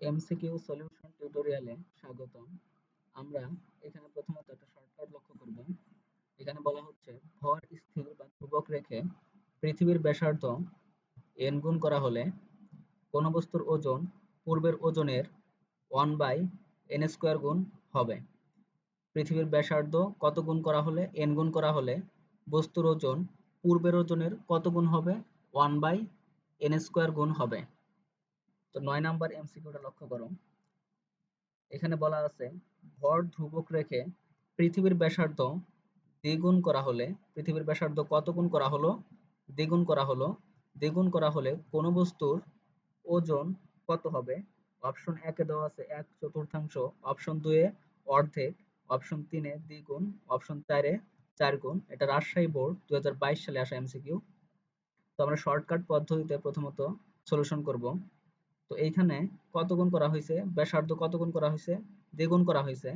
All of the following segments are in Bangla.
এমসিকিউ সলিউশন টিউটোরিয়ালে স্বাগতম। আমরা এখানে প্রথমত একটা শর্টকাট লক্ষ্য করব। এখানে বলা হচ্ছে, ভর স্থির বা ধ্রুবক রেখে পৃথিবীর ব্যাসার্ধ এন গুণ করা হলে কোন বস্তুর ওজন পূর্বের ওজনের ওয়ান বাই এন স্কোয়ার গুণ হবে। পৃথিবীর ব্যাসার্ধ কত গুণ করা হলে এন গুণ করা হলে, বস্তুর ওজন পূর্বের ওজনের কত গুণ হবে ওয়ান বাই এন স্কোয়ার গুণ হবে। তো নয় নাম্বার এমসিকিউটা লক্ষ্য করো এখানে বলা আছে, ভর ধ্রুবক রেখে পৃথিবীর ব্যাসার্ধ দ্বিগুণ করা হলে, পৃথিবীর ব্যাসার্ধ কত গুণ করা হলো? দ্বিগুণ করা হলো। দ্বিগুণ করা হলে কোন বস্তুর ওজন কত হবে? অপশন একে দেওয়া আছে, এক চতুর্থাংশ। অপশন দুয়ে অর্ধেক। অপশন তিনে দ্বিগুণ। অপশন চারে চার গুণ। এটা রাজশাহী বোর্ড, দুই হাজার বাইশ সালে আসা এমসিকিউ তো আমরা শর্টকাট পদ্ধতিতে প্রথমত সলিউশন করব। তো এইখানে কত গুণ করা হয়েছে? ব্যাসার্ধ কত গুণ করা হয়েছে? দ্বিগুণ করা হয়েছে।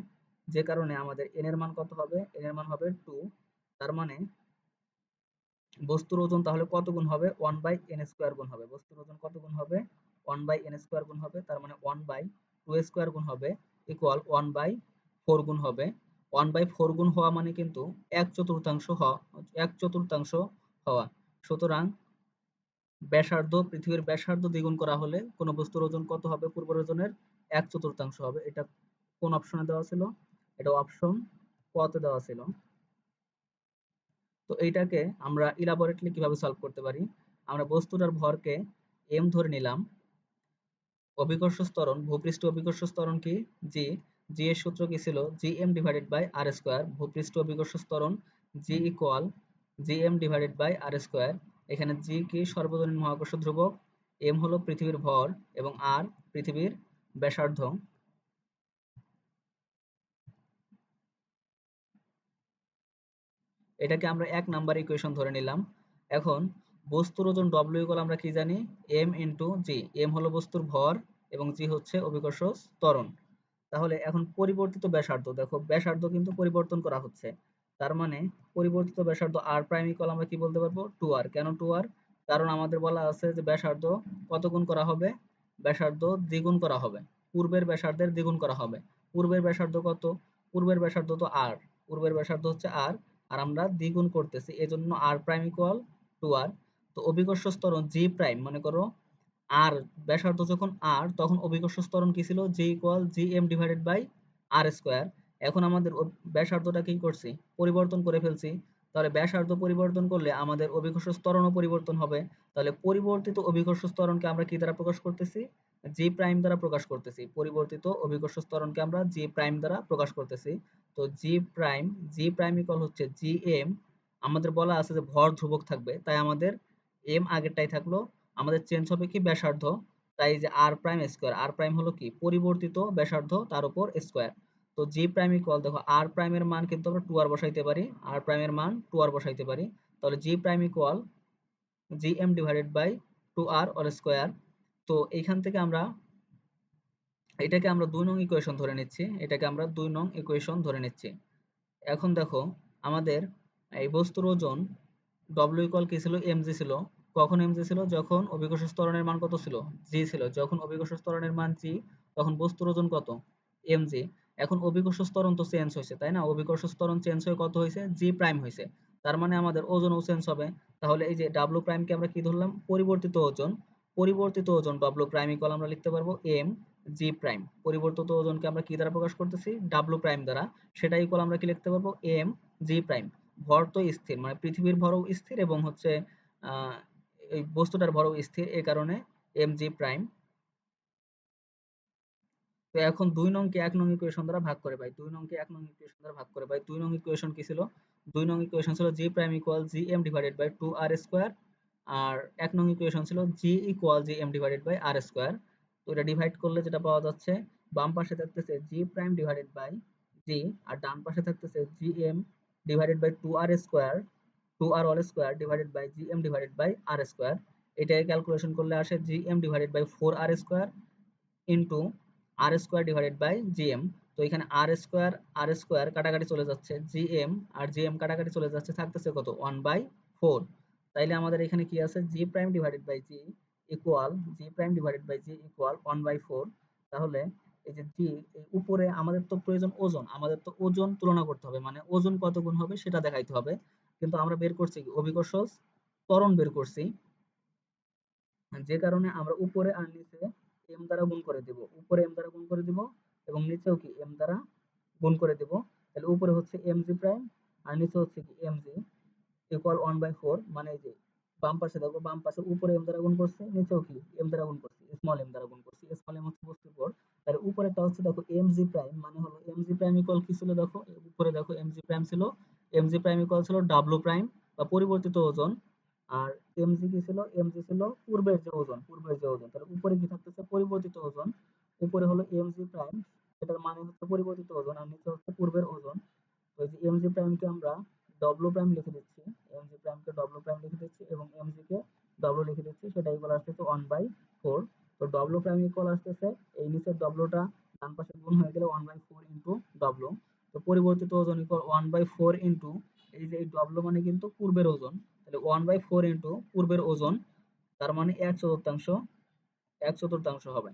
যে কারণে আমাদের এন এর মান কত হবে? এন এর মান হবে টু তার মানে বস্তুর ওজন তাহলে কত গুণ হবে? ওয়ান বাই এন স্কোয়ার গুণ হবে। বস্তুর ওজন কত গুণ হবে? ওয়ান বাই এন স্কোয়ার গুণ হবে। তার মানে ওয়ান বাই টু স্কোয়ার গুণ হবে ইকুয়াল ওয়ান বাই ফোর গুণ হবে। ওয়ান বাই ফোর গুণ হওয়া মানে কিন্তু এক চতুর্থাংশ হওয়া এক চতুর্থাংশ হওয়া। সুতরাং ব্যাসার্ধ, পৃথিবীর ব্যাসার্ধ দ্বিগুণ করা হলে কোন বস্তুর ওজন কত হবে? পূর্বের ওজনের এক চতুর্থাংশ হবে। এটা কোন অপশনে দেওয়া ছিল? এটা অপশন কতে দেওয়া ছিল। তো এইটাকে আমরা ইলাবোরেটলি কীভাবে সলভ করতে পারি? আমরা বস্তুটার ভরকে এম ধরে নিলাম। অভিকর্ষ স্তরণ ভূপৃষ্ঠ অভিকর্ষ স্তরণ কি? জি জি এর সূত্র কি ছিল? G M divided by R square ভূপৃষ্ঠ অভিকর্ষ স্তরণ G equal G M divided by R square এখানে জি কি সর্বজনীন মহাকর্ষ ধ্রুবক, এম হলো পৃথিবীর ভর এবং আর পৃথিবীর ব্যাসার্ধ। এটাকে আমরা এক নাম্বার ইকুয়েশন ধরে নিলাম। এখন বস্তুর ওজন ডব্লিউ ইকুয়াল আমরা কি জানি? এম ইন্টু জি এম হলো বস্তুর ভর এবং জি হচ্ছে অভিকর্ষ ত্বরণ। তাহলে এখন পরিবর্তিত ব্যাসার্ধ। দেখো, ব্যাসার্ধ কিন্তু পরিবর্তন করা হচ্ছে। তার মানে পরিবর্তিত ব্যাসার্ধ আর প্রাইম ইকুয়াল আমরা কি বলতে পারব? টু আর কেন টু আর কারণ আমাদের বলা আছে যে ব্যাসার্ধ কত গুণ করা হবে? ব্যাসার্ধ দ্বিগুণ করা হবে। পূর্বের ব্যাসার্ধের দ্বিগুণ করা হবে। পূর্বের ব্যাসার্ধ কত? পূর্বের ব্যাসার্ধ তো আর পূর্বের ব্যাসার্ধ হচ্ছে আর আর আমরা দ্বিগুণ করতেছি, এজন্য R prime equal two R তো অভিকর্ষ স্তরণ জি প্রাইম মনে করো আর ব্যাসার্ধ যখন আর তখন অভিকর্ষ স্তরণ কি ছিল? G equal G M divided by R square এখন আমাদের ব্যাসার্ধটা কি করছি? পরিবর্তন করে ফেলছি। তাহলে ব্যাসার্ধ পরিবর্তন করলে আমাদের অভিকর্ষ স্তরণও পরিবর্তন হবে। তাহলে পরিবর্তিত অভিকর্ষ স্তরণকে আমরা কি দ্বারা প্রকাশ করতেছি? জি প্রাইম দ্বারা প্রকাশ করতেছি। পরিবর্তিত অভিকর্ষ স্তরণকে আমরা জি প্রাইম দ্বারা প্রকাশ করতেছি। তো G prime G prime equal হচ্ছে জি এম আমাদের বলা আছে যে ভর ধ্রুবক থাকবে। তাই আমাদের এম আগেরটাই থাকল। আমাদের চেঞ্জ হবে কি ব্যাসার্ধ? তাই যে R prime square R prime হলো কি? পরিবর্তিত ব্যাসার্ধ তার উপর স্কোয়ার তো জি প্রাইম ইকুয়াল দেখো আর প্রাইমের মান কিন্তু আমরা টু আর বসাইতে পারি। আর প্রাইমের মান টু আর বসাইতে পারি। তাহলে G prime equal G M divided by two R all square তো এইখান থেকে আমরা এটাকে আমরা দুই নং ইকুয়েশন ধরে নিচ্ছি। এটাকে আমরা দুই নং ইকুয়েশন ধরে নিচ্ছি। এখন দেখো আমাদের এই বস্তুর ওজন ডব্লিউ ইকুয়াল কি ছিল? এমজি ছিল। কখন এমজি ছিল? যখন অভিকর্ষ স্তরণের মান কত ছিল? জি ছিল। যখন অভিকর্ষ স্তরণের মান জি তখন বস্তুর ওজন কত? এমজি এখন অভিকর্ষ স্তরণ তো চেঞ্জ হয়েছে, তাই না? অভিকর্ষ স্তরণ চেঞ্জ হয়ে কত হয়েছে? জি প্রাইম হয়েছে। তার মানে আমাদের ওজনও চেঞ্জ হবে। তাহলে এই যে ডাব্লু প্রাইমকে আমরা কি ধরলাম? পরিবর্তিত ওজন। পরিবর্তিত ওজন ডাব্লু প্রাইম ইকুয়াল আমরা লিখতে পারব এম জি প্রাইম পরিবর্তিত ওজনকে আমরা কি দ্বারা প্রকাশ করতেছি? ডাব্লু প্রাইম দ্বারা। সেটা ইকুয়াল আমরা কি লিখতে পারব? এম জি প্রাইম ভর তো স্থির মানে পৃথিবীর ভরও স্থির এবং হচ্ছে, আহ, এই বস্তুটার ভরও স্থির। এই কারণে এম জি প্রাইম তো এখন দুই নংকে এক নং ইকুয়েশন দ্বারা ভাগ করে পাই। দুই নংকে এক নং ইকুয়েশন দ্বারা ভাগ করে পাই। দুই নং ইকুয়েশন কি ছিল? দুই নং ইকুয়েশন ছিল G prime equal G M divided by two R square আর এক নং ইকুয়েশন ছিল G equal G M divided by R square তো এটা ডিভাইড করলে যেটা পাওয়া যাচ্ছে, বাম পাশে থাকতেছে G prime divided by G আর ডান পাশে থাকতেছে G M divided by two R square two R all square divided by G M divided by R square এটাকে ক্যালকুলেশন করলে আসে G M divided by four R square into R square divided by GM তো এখানে আর স্কোয়ার আর স্কোয়ার কাটাকাটি চলে যাচ্ছে জিএম আর জিএম কাটাকাটি চলে যাচ্ছে থাকতেছে কত? ওয়ান বাই ফোর তাইলে আমাদের এখানে কি আছে? G prime divided by G equal G prime divided by G equal one by four তাহলে এই যে জি উপরে আমাদের তো প্রয়োজন ওজন, আমাদের তো ওজন তুলনা করতে হবে মানে ওজন কত গুণ হবে সেটা দেখাইতে হবে। কিন্তু আমরা বের করছি কি? অভিকর্ষজ ত্বরণ বের করছি। যে কারণে আমরা উপরে আর নিচে এম দ্বারা গুণ করে দিব। উপরে এম দ্বারা গুণ করে দিব এবং নিচেও কি এম দ্বারা গুণ করে দিব। তাহলে উপরে হচ্ছে জি প্রাইম আর নিচে হচ্ছে কি G equal one by four মানে যে বাম পাশে দেখো, বাম পাশে উপরে এম দ্বারা গুণ করছে, নিচেও কি এম দ্বারা গুণ করছে স্মল এম দ্বারা গুণ করছে স্মল এম হচ্ছে বস্তুর ভর তাহলে উপরেরটা হচ্ছে দেখো জি প্রাইম মানে হলো এম জি প্রাইম ইকুয়াল কি ছিল দেখো? উপরে দেখো এম জি প্রাইম ছিল এম জি প্রাইম ইকুয়াল ছিল ডাব্লু প্রাইম বা পরিবর্তিত ওজন। আর এম জি কি ছিল? এম জি ছিল পূর্বের যে ওজন, পূর্বের যে ওজন। তাহলে উপরে কি থাকতেছে? পরিবর্তিত ওজন। উপরে হলো এম জি প্রাইম এটার মানে হচ্ছে পরিবর্তিত ওজন, আর নিচে হচ্ছে পূর্বের ওজন। এই যে এম জি প্রাইমকে আমরা ডব্লু প্রাইম লিখে দিচ্ছি। এম জি প্রাইমকে ডব্লু প্রাইম লিখে দিচ্ছি এবং এম জি কে ডব্লু লিখে দিচ্ছি সেটা ইকুয়াল আসতেছে ওয়ান বাই ফোর তো ডব্লু প্রাইম ইকুয়াল আসতেছে, এই নিচের ডব্লুটা ডান পাশে গুণ হয়ে গেলে one by four into W তো পরিবর্তিত ওজন equal one by four into এই যে এই ডব্লু মানে কিন্তু পূর্বের ওজন। তাহলে ওয়ান বাই ফোর ইন্টু পূর্বের ওজন তার মানে এক চতুর্থাংশ এক চতুর্থাংশ হবে।